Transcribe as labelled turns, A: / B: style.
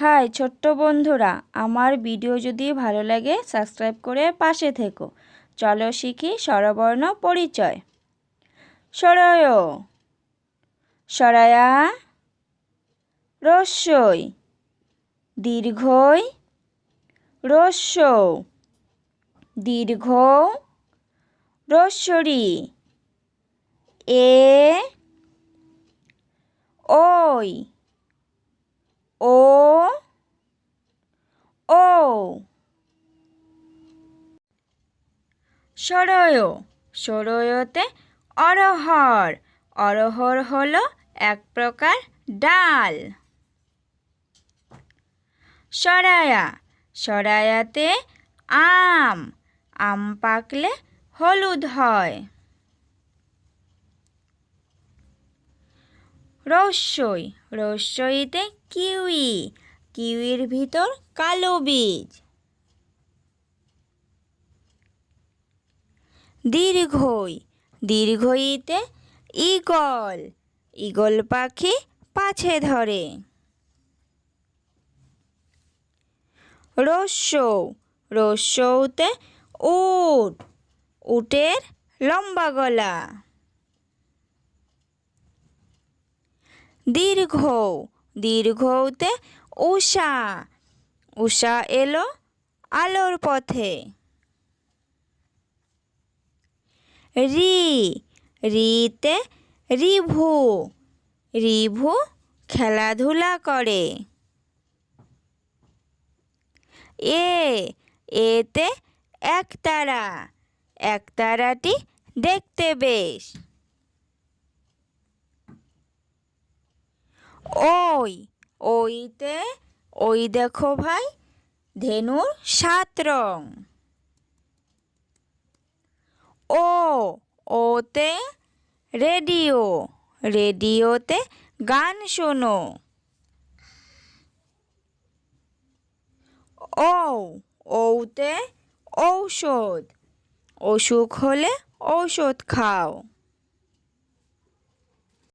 A: High, ছোট্ট বন্ধুরা, আমার ভিডিও যদি ভালো লাগে, সাবস্ক্রাইব করে পাশে থেকো। চলো শিখি স্বরবর্ণ পরিচয়। সরয়, সরায়া, রস্যই, দীর্ঘই রস্য দীর্ঘ রস্বরী এ, ওই ও ও সরয়। সরয়তে অরহর। অরহর হলো এক প্রকার ডাল। সরায়া। সরায়াতে আম। আম পাকলে হলুদ হয়। রস্যই রস্যইতে কিউই। কিউইর ভিতর কালো বীজ। দীর্ঘই। দীর্ঘইতে ইগল ইগল পাখি পাছে ধরে। রস্যৌ রস্যৌতে উট। উটের লম্বা গলা। দীর্ঘ দীর্ঘতে উষা। উষা এলো আলোর পথে। রি, রিতে রিভু রিভু খেলাধুলা করে। এ, এতে একতারা, একতারাটি দেখতে বেশ। ওই, ওইতে, ওই দেখো ভাই, ধেনুর সাত রং। ও ওতে রেডিও রেডিওতে গান শোনো। ও ওতে ঔষধ অসুখ হলে ঔষধ খাও।